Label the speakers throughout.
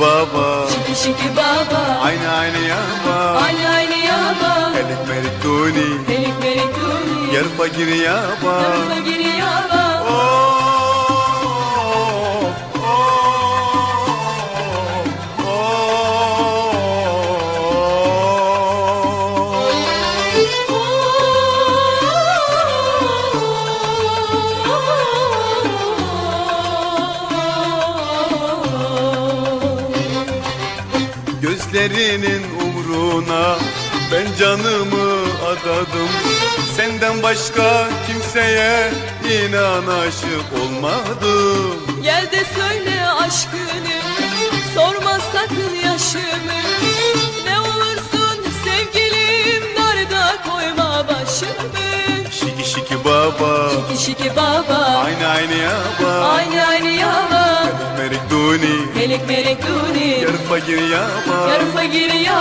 Speaker 1: baba.
Speaker 2: Şiki şiki baba.
Speaker 1: Aynı aynı yaba
Speaker 2: Aynı aynı yaba
Speaker 1: Helik merik duni.
Speaker 2: Melik melik duni.
Speaker 1: Yer fakir yaba Gözlerinin umruna ben canımı adadım. Senden başka kimseye inan aşık olmadım.
Speaker 2: Gel de söyle aşkını Sorma sakın yaşımı. Ne olursun sevgilim Darda koyma başımı.
Speaker 1: Şiki şiki baba.
Speaker 2: Şiki şiki baba.
Speaker 1: Aynı aynı yaba.
Speaker 2: Aynı aynı yaba.
Speaker 1: Merik duni.
Speaker 2: Melik melik duni
Speaker 1: Yer fakir yaba
Speaker 2: Yarı fakir yaba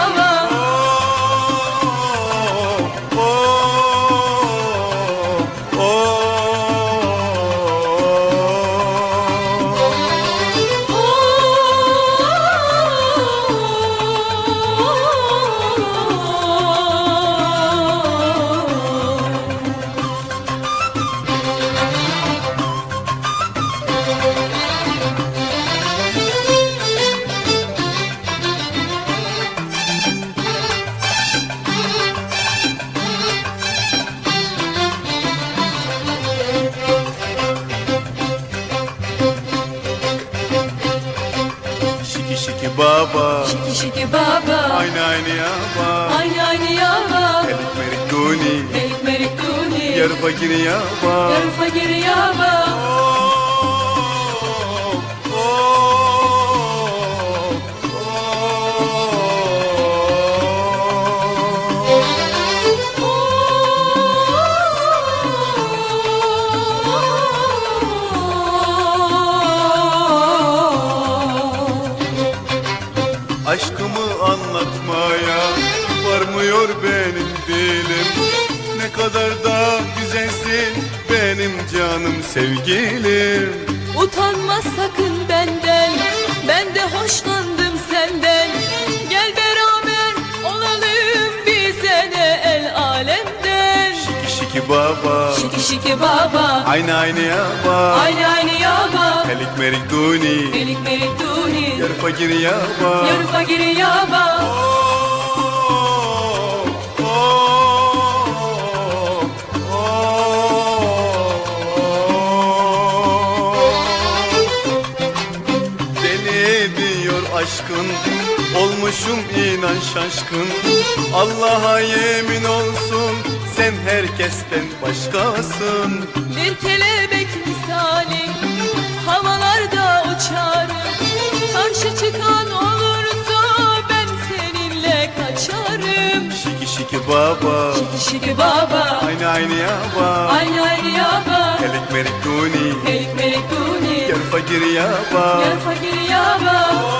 Speaker 1: Şiki baba.
Speaker 2: Şiki şiki baba.
Speaker 1: Aynı aynı yaba
Speaker 2: Aynı aynı yaba
Speaker 1: Merik merik duni.
Speaker 2: Melik melik duni.
Speaker 1: Yer fakir yaba
Speaker 2: Yarı fakir yaba
Speaker 1: Of, Aşkımı anlatmaya varmıyor benim dilim. Ne kadar da güzelsin benim canım sevgilim.
Speaker 2: Utanma sakın benden Ben de hoşlandım senden. Gel beraber olalım bize ne el alemden.
Speaker 1: Şiki şiki baba.
Speaker 2: Şiki şiki baba.
Speaker 1: Aynı aynı yaba
Speaker 2: Aynı aynı yaba
Speaker 1: Helik merik duni.
Speaker 2: Melik melik duni
Speaker 1: Yer fakir yaba
Speaker 2: Yarı fakir yaba
Speaker 1: of. Deli ediyor aşkın Olmuşum inan şaşkın. Allah'a yemin olsun Sen herkesten başkasın.
Speaker 2: Bir kelebek misali Havalarda
Speaker 1: Şiki baba.
Speaker 2: Şiki şiki baba.
Speaker 1: Aynı aynı yaba
Speaker 2: Aynı aynı yaba
Speaker 1: Helik merik duni.
Speaker 2: Melik melik duni.
Speaker 1: Yer fakir yaba
Speaker 2: Yarı fakir yaba